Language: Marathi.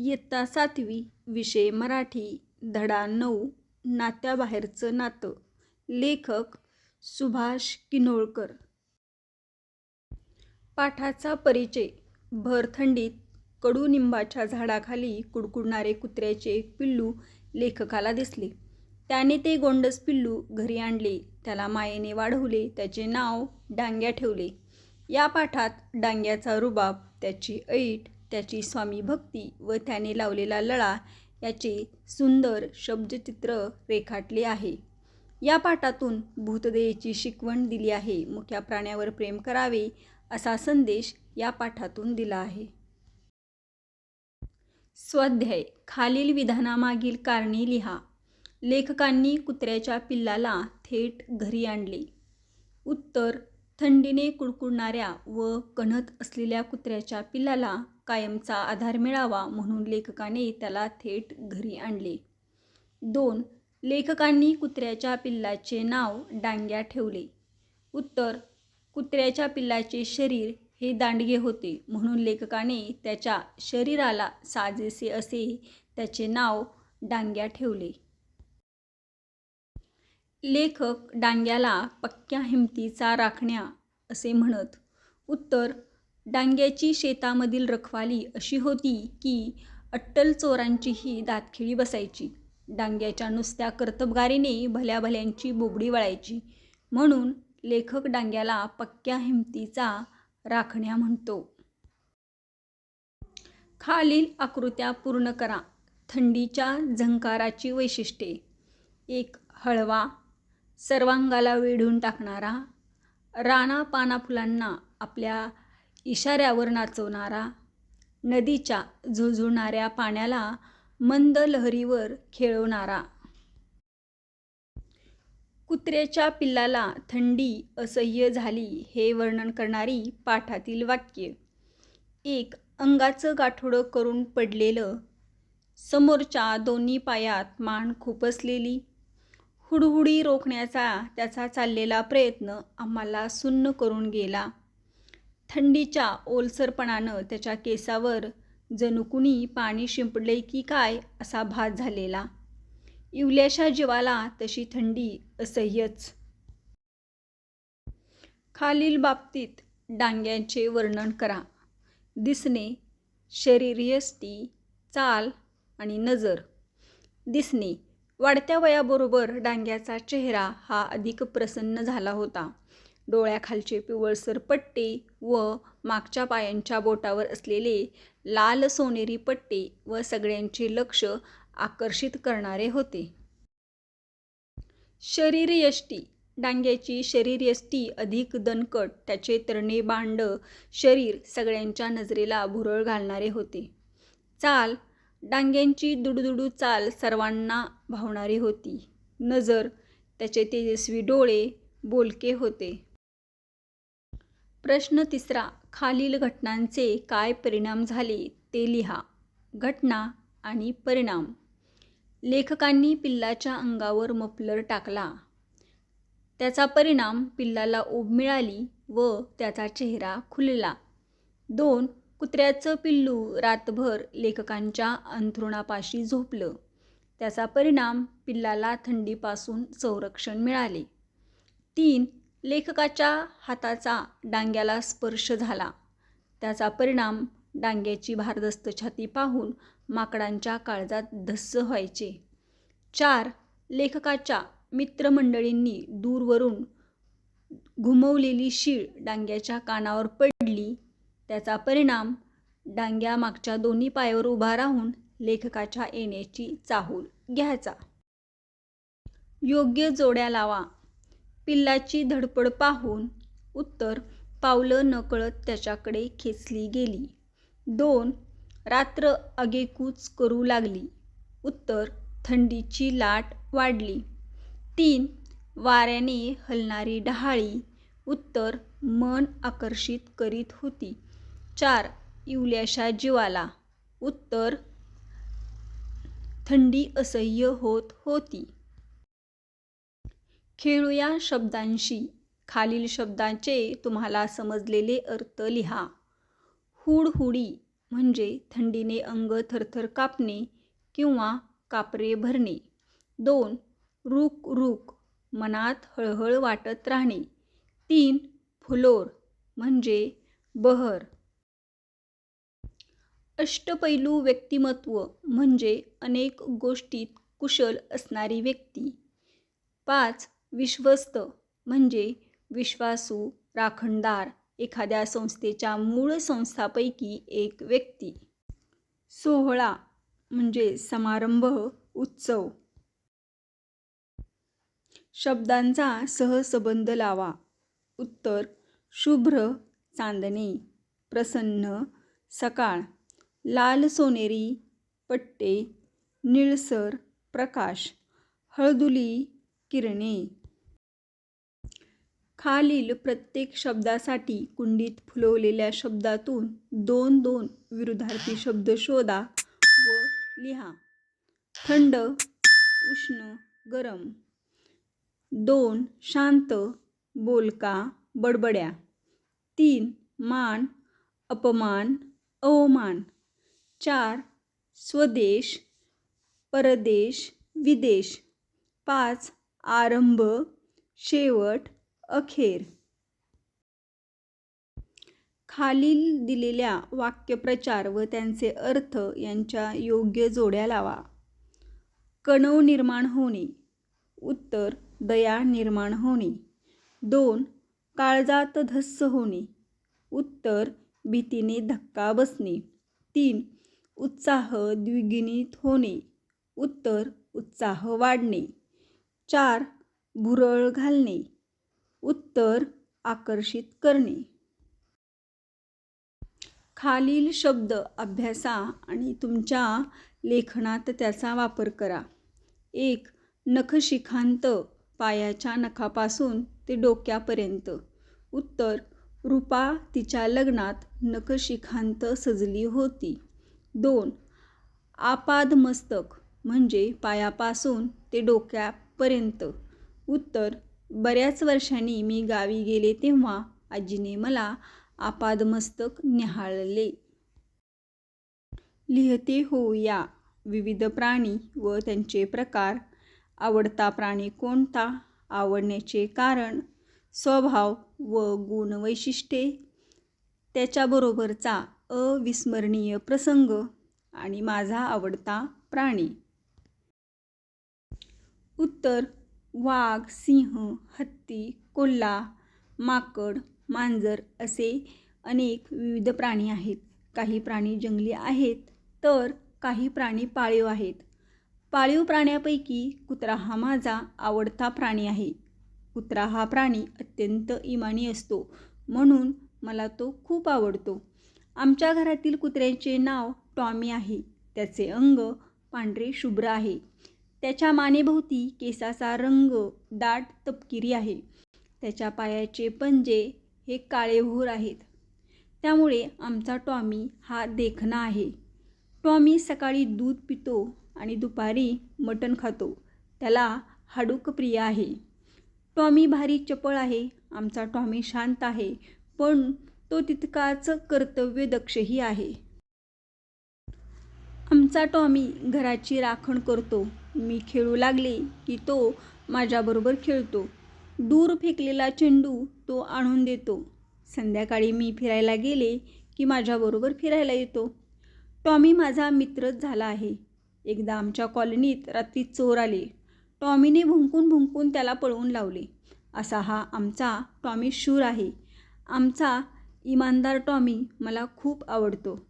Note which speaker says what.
Speaker 1: इयत्ता सातवी विषय मराठी धडा नऊ नात्याबाहेरचं नातं लेखक सुभाष किनोळकर पाठाचा परिचय भर थंडीत कडुनिंबाच्या झाडाखाली कुडकुडणारे कुत्र्याचे एक पिल्लू लेखकाला दिसले. त्याने ते गोंडस पिल्लू घरी आणले. त्याला मायेने वाढवले. त्याचे नाव डांग्या ठेवले. या पाठात डांग्याचा रुबाब, त्याची ऐट, त्याची स्वामी भक्ती व त्याने लावलेला लळा याचे सुंदर शब्दचित्र रेखाटले आहे. या पाठातून भूतदयेची शिकवण दिली आहे. मोठ्या प्राण्यावर प्रेम करावे असा संदेश या पाठातून दिला आहे. स्वाध्याय खालील विधानामागील कारणे लिहा. लेखकांनी कुत्र्याच्या पिल्लाला थेट घरी आणले. उत्तर थंडीने कुडकुडणाऱ्या व कणत असलेल्या कुत्र्याच्या पिल्लाला कायमचा आधार मिळावा म्हणून लेखकाने त्याला थेट घरी आणले. दोन लेखकांनी कुत्र्याच्या पिल्लाचे नाव डांग्या ठेवले. उत्तर कुत्र्याच्या पिल्लाचे शरीर हे दांडगे होते म्हणून लेखकाने त्याच्या शरीराला साजेसे असे त्याचे नाव डांग्या ठेवले. लेखक डांग्याला पक्क्या हिमतीचा राखण्या असे म्हणत. उत्तर डांग्याची शेतामधील रखवाली अशी होती की अट्टल चोरांचीही दातखिळी बसायची. डांग्याच्या नुसत्या कर्तबगारीने भल्याभल्यांची बोबडी वळायची. म्हणून लेखक डांग्याला पक्क्या हिमतीचा राखण्या म्हणतो. खालील आकृत्या पूर्ण करा. थंडीच्या झंकाराची वैशिष्ट्ये एक हळवा, सर्वांगाला वेढून टाकणारा, राणा पानाफुलांना आपल्या इशाऱ्यावर नाचवणारा, नदीच्या झुळझुळणाऱ्या पाण्याला मंद लहरीवर खेळवणारा. कुत्र्याच्या पिल्लाला थंडी असह्य झाली हे वर्णन करणारी पाठातील वाक्य एक अंगाचं गाठोडं करून पडलेलं, समोरच्या दोन्ही पायात मान खुपसलेली, हुडहुडी रोखण्याचा त्याचा चाललेला प्रयत्न आम्हाला सुन्न करून गेला. थंडीच्या ओलसरपणानं त्याच्या केसावर जणू कुणी पाणी शिंपडले की काय असा भास झालेला. इवल्याशा जीवाला तशी थंडी असह्यच. खालील बाबतीत डांग्यांचे वर्णन करा. दिसणे, शरीरयष्टी, चाल आणि नजर. दिसणे वाढत्या वयाबरोबर डांग्याचा चेहरा हा अधिक प्रसन्न झाला होता. डोळ्याखालचे पिवळसर पट्टे व मागच्या पायांच्या बोटावर असलेले लाल सोनेरी पट्टे व सगळ्यांचे लक्ष आकर्षित करणारे होते. शरीरयष्टी डांग्याची शरीरयष्टी अधिक दणकट, त्याचे तरणे भांड शरीर सगळ्यांच्या नजरेला भुरळ घालणारे होते. चाल डांग्यांची दुडदुडू चाल सर्वांना भावणारी होती. नजर त्याचे तेजस्वी डोळे बोलके होते. प्रश्न तिसरा खालील घटनांचे काय परिणाम झाले ते लिहा. घटना आणि परिणाम लेखकांनी पिल्लाच्या अंगावर मफलर टाकला. त्याचा परिणाम पिल्लाला ओब मिळाली व त्याचा चेहरा खुलला. दोन कुत्र्याचं पिल्लू रातभर लेखकांच्या अंथरुणापाशी झोपलं. त्याचा परिणाम पिल्लाला थंडीपासून संरक्षण मिळाले. तीन लेखकाच्या हाताचा डांग्याला स्पर्श झाला. त्याचा परिणाम डांग्याची भारदस्त छाती पाहून माकडांच्या काळजात धस्स व्हायचे. चार लेखकाच्या मित्रमंडळींनी दूरवरून घुमवलेली शीळ डांग्याच्या कानावर पडली. त्याचा परिणाम डांग्या मागच्या दोन्ही पायावर उभा राहून लेखकाच्या येण्याची चाहूल घ्यायचा. योग्य जोड्या लावा. पिल्लाची धडपड पाहून. उत्तर पावलं नकळत त्याच्याकडे खेचली गेली. दोन रात्र आगेकूच करू लागली. उत्तर थंडीची लाट वाढली. तीन वाऱ्याने हलणारी डहाळी. उत्तर मन आकर्षित करीत होती. चार इवल्याशा जीवाला. उत्तर थंडी असह्य होत होती. खेळूया शब्दांशी. खालील शब्दांचे तुम्हाला समजलेले अर्थ लिहा. हुडहुडी म्हणजे थंडीने अंग थरथर कापणे किंवा कापरे भरणे दोन रुक रुक मनात हळहळ वाटत राहणे तीन फुलोर म्हणजे बहर अष्टपैलू व्यक्तिमत्व म्हणजे अनेक गोष्टीत कुशल असणारी व्यक्ती पाच विश्वस्त म्हणजे विश्वासू राखणदार एखाद्या संस्थेच्या मूळ संस्थापैकी एक व्यक्ती. सोहळा म्हणजे समारंभ उत्सव. शब्दांचा सहसंबंध लावा. उत्तर शुभ्र चांदणे. प्रसन्न सकाळ. लाल सोनेरी पट्टे. निळसर प्रकाश. हळदुली किरणे. खालील प्रत्येक शब्दासाठी कुंडीत फुलवलेल्या शब्दातून दोन दोन विरुद्धार्थी शब्द शोधा व लिहा. थंड उष्ण गरम. दोन शांत बोलका बडबड्या. तीन मान अपमान अवमान. चार स्वदेश परदेश विदेश. पाच आरंभ शेवट अखेर. खालील दिलेल्या वाक्यप्रचार व त्यांचे अर्थ यांच्या योग्य जोड्या लावा. कणव निर्माण होणे. उत्तर दया निर्माण होणे. दोन काळजात धस्स होणे. उत्तर भीतीने धक्का बसणे. तीन उत्साह द्विगुणित होणे. उत्तर उत्साह वाढणे. चार भुरळ घालणे. उत्तर आकर्षित करणे. खालील शब्द अभ्यासा आणि तुमच्या लेखनात त्याचा वापर करा. एक नखशिखांत पायाच्या नखापासून ते डोक्यापर्यंत. उत्तर रूपा तिच्या लग्नात नखशिखांत सजली होती. दोन आपादमस्तक म्हणजे पायापासून ते डोक्यापर्यंत. उत्तर बऱ्याच वर्षांनी मी गावी गेले तेव्हा आजीने मला आपादमस्तक न्याहाळले. लिहते हो या विविध प्राणी व त्यांचे प्रकार. आवडता प्राणी कोणता? आवडण्याचे कारण स्वभाव व गुणवैशिष्ट्ये. त्याच्याबरोबरचा अविस्मरणीय प्रसंग आणि माझा आवडता प्राणी. उत्तर वाघ सिंह हत्ती कोल्हा माकड मांजर असे अनेक विविध प्राणी आहेत. काही प्राणी जंगली आहेत तर काही प्राणी पाळीव आहेत. पाळीव प्राण्यापैकी कुत्रा हा माझा आवडता प्राणी आहे. कुत्रा हा प्राणी अत्यंत इमानी असतो म्हणून मला तो खूप आवडतो. आमच्या घरातील कुत्र्याचे नाव टॉमी आहे. त्याचे अंग पांढरे शुभ्र आहे. त्याच्या मानेभोवती केसाचा रंग दाट तपकिरी आहे. त्याच्या पायाचे पंजे हे काळेभोर आहेत. त्यामुळे आमचा टॉमी हा देखणा आहे. टॉमी सकाळी दूध पितो आणि दुपारी मटण खातो. त्याला हाडूक प्रिय आहे. टॉमी भारी चपळ आहे. आमचा टॉमी शांत आहे. पण तो तितकाच कर्तव्यदक्षही आहे. आमचा टॉमी घराची राखण करतो. मी खेळू लागले की तो माझ्याबरोबर खेळतो. दूर फेकलेला चेंडू तो आणून देतो. संध्याकाळी मी फिरायला गेले की माझ्याबरोबर फिरायला येतो. टॉमी माझा मित्रच झाला आहे. एकदा आमच्या कॉलनीत रात्री चोर आले. टॉमीने भुंकून भुंकून त्याला पळवून लावले. असा हा आमचा टॉमी शूर आहे. आमचा इमानदार टॉमी मला खूप आवडतो.